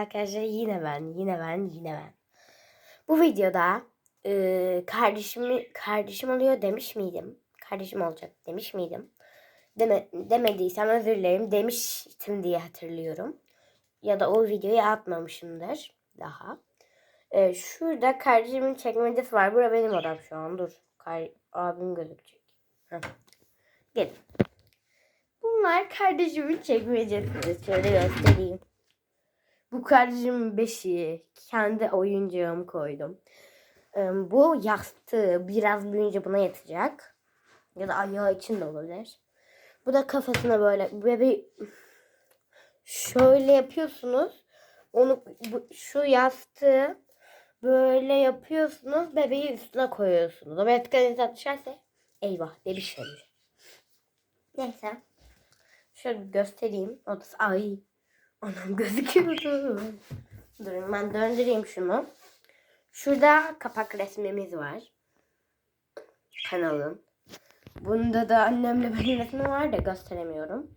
arkadaşlar yine ben, yine ben, yine ben. Bu videoda e, kardeşimi kardeşim oluyor demiş miydim? Kardeşim olacak demiş miydim? Deme, demediysem özür dilerim demiştim diye hatırlıyorum. Ya da o videoyu atmamışımdır daha. E, şurada kardeşimin çekmecesi var. Bura benim odam şu an. Dur. Kar, abim gözükecek. Heh. Gelin. Bunlar kardeşimin çekmecesi. Şöyle göstereyim. Bu kardeşimin beşiği. Kendi oyuncağımı koydum. Bu yastığı biraz büyüyünce buna yatacak. Ya da ayağı için de olabilir. Bu da kafasına böyle bebeği şöyle yapıyorsunuz. Onu bu, şu yastığı böyle yapıyorsunuz. Bebeği üstüne koyuyorsunuz. Ama etkinize düşerse eyvah demiş olur. Neyse. Şöyle bir göstereyim. Odası ay. Anam gözüküyordu. Durun ben döndüreyim şunu. Şurada kapak resmimiz var. Kanalın. Bunda da annemle benim resmi var da gösteremiyorum.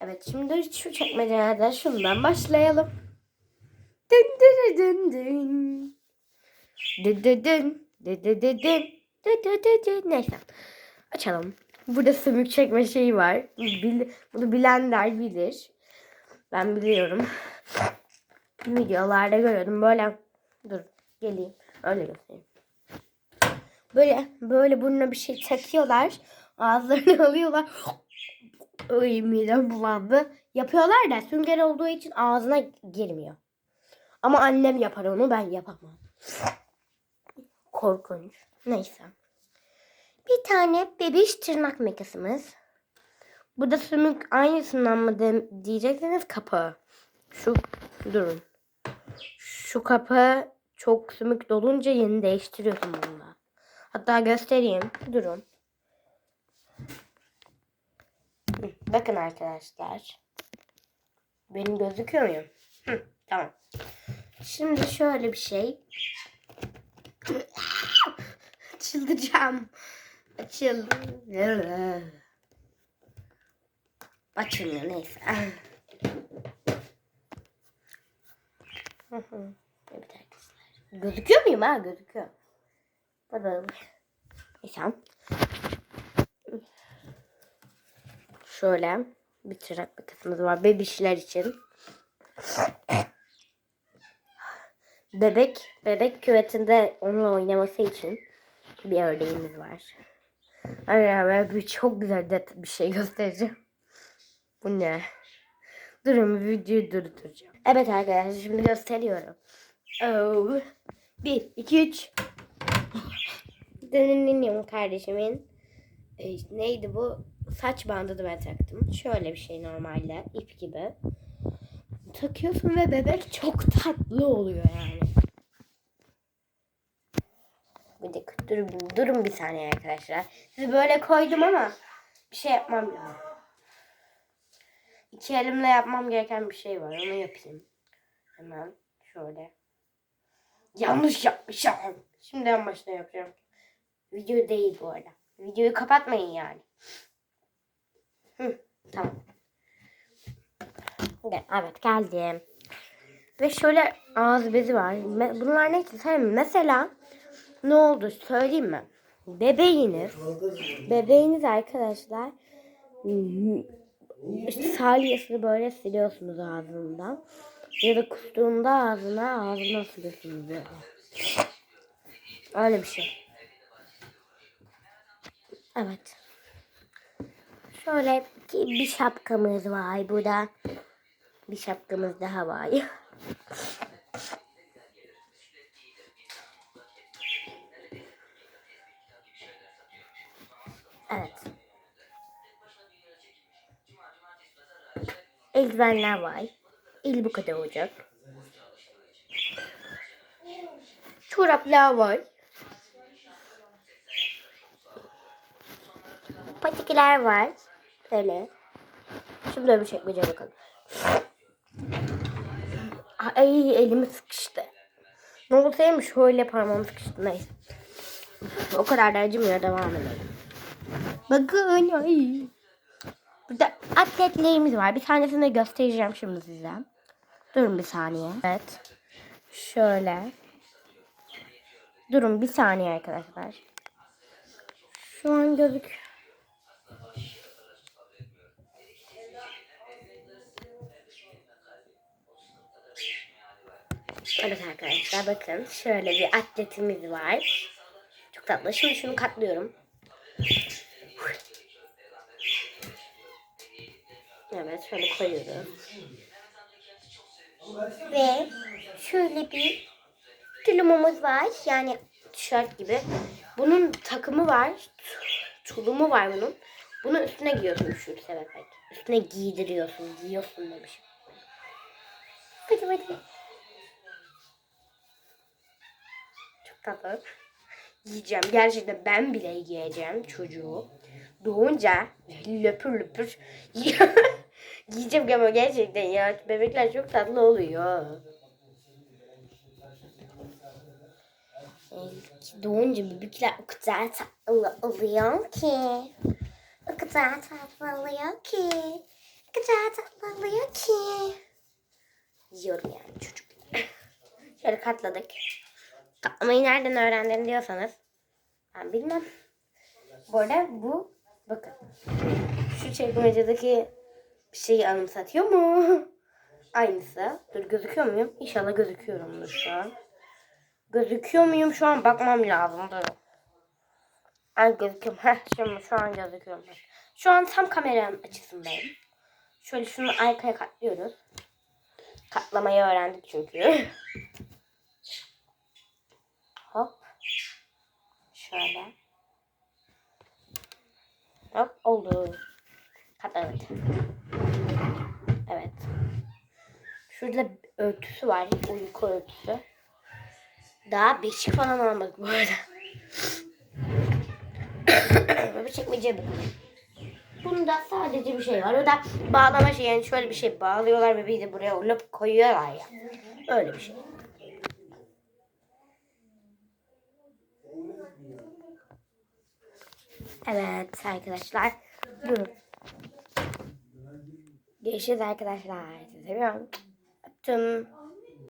Evet şimdi şu çekmecelerde şundan başlayalım. Dın dın dın dın. Dın dın dın. Dın dın dın dın. Dın dın dın dın. Neyse. Açalım. Burada sümük çekme şeyi var. Bil, bunu bilenler bilir. Ben biliyorum. Videolarda görüyordum. Böyle dur geleyim. Öyle göstereyim. Böyle böyle burnuna bir şey takıyorlar. Ağızlarını alıyorlar. Ay midem bulandı. Yapıyorlar da sünger olduğu için ağzına girmiyor. Ama annem yapar onu ben yapamam. Korkunç. Neyse. Bir tane bebiş tırnak makasımız. Bu da sümük aynısından mı de- diyecekseniz kapağı. Şu durun. Şu kapağı çok sümük dolunca yeni değiştiriyorsun bununla. Hatta göstereyim. Durun. Bakın arkadaşlar. Benim gözüküyor muyum? Hı, tamam. Şimdi şöyle bir şey. Çıldıracağım. Açıl. Açılmıyor neyse. evet arkadaşlar. Gözüküyor muyum ha? Gözüküyor. Bakalım. Neyse. Şöyle bir tırnak bir kısmımız var bebişler için. Bebek, bebek küvetinde onunla oynaması için bir ördeğimiz var. Ay ben çok güzel bir şey göstereceğim. Bu ne? Durun videoyu durduracağım. Evet arkadaşlar şimdi gösteriyorum. Oh. Bir, iki, üç. Dönünün kardeşimin e, neydi bu? Saç bandını ben taktım. Şöyle bir şey normalde ip gibi. Takıyorsun ve bebek çok tatlı oluyor yani. Bir dakika durun, durun bir saniye arkadaşlar. Sizi böyle koydum ama bir şey yapmam lazım. İki elimle yapmam gereken bir şey var. Onu yapayım. Hemen şöyle. Yanlış yapmışım. Şimdi en başta yapacağım. Video değil bu arada. Videoyu kapatmayın yani. Hı, tamam. Evet geldim. Ve şöyle ağız bezi var. Bunlar ne mi? Mesela ne oldu söyleyeyim mi? Bebeğiniz, bebeğiniz arkadaşlar işte salyasını böyle siliyorsunuz ağzından. Ya da kustuğunda ağzına ağzına siliyorsunuz böyle. Öyle bir şey. Evet. Şöyle ki bir şapkamız var burada. Bir şapkamız daha var. Eldivenler var. El bu kadar olacak. Çoraplar var. Patikler var. Böyle. Şimdi öbür çekmece bakalım. Ay elimi sıkıştı. Ne olsaymış şöyle parmağım sıkıştı. Neyse. O kadar da acımıyor. Devam edelim. Bakın ay. Burada atletlerimiz var. Bir tanesini de göstereceğim şimdi size. Durun bir saniye. Evet. Şöyle. Durun bir saniye arkadaşlar. Şu an gözük. Evet arkadaşlar bakın şöyle bir atletimiz var. Çok tatlı. Şimdi şunu katlıyorum. Evet şöyle koyuyoruz. Ve şöyle bir tulumumuz var. Yani tişört gibi. Bunun takımı var. Tulumu var bunun. Bunu üstüne giyiyorsun şu sebep. Üstüne giydiriyorsun. Giyiyorsun demişim. Hadi hadi. Çok tatlı. Giyeceğim. Gerçekten ben bile giyeceğim çocuğu. Doğunca löpür löpür giyeceğim ama gerçekten ya bebekler çok tatlı oluyor. Doğunca bebekler o kadar tatlı oluyor ki. O kadar tatlı oluyor ki. O kadar tatlı oluyor ki. Yiyorum yani çocuk. Şöyle katladık. Katlamayı nereden öğrendin diyorsanız. Ben bilmem. Bu arada bu bakın. Şu çekmecedeki bir şeyi anımsatıyor mu? Aynısı. Dur gözüküyor muyum? İnşallah gözüküyorumdur şu an. Gözüküyor muyum şu an bakmam lazım. Dur. Ay gözüküyorum. Heh şimdi şu an gözüküyorum. Şu an tam kameranın açısındayım. Şöyle şunu arkaya katlıyoruz. Katlamayı öğrendik çünkü. Hop. Şöyle. Hop oldu. Katladık. Evet. Şurada örtüsü var. Uyku örtüsü. Daha beşik falan almadık bu arada. Böyle çekmece bu. Bunda sadece bir şey var. O da bağlama şey yani şöyle bir şey bağlıyorlar bir de buraya lop koyuyorlar ya. Öyle bir şey. Evet arkadaşlar. Görüşürüz arkadaşlar. Seviyorum. 真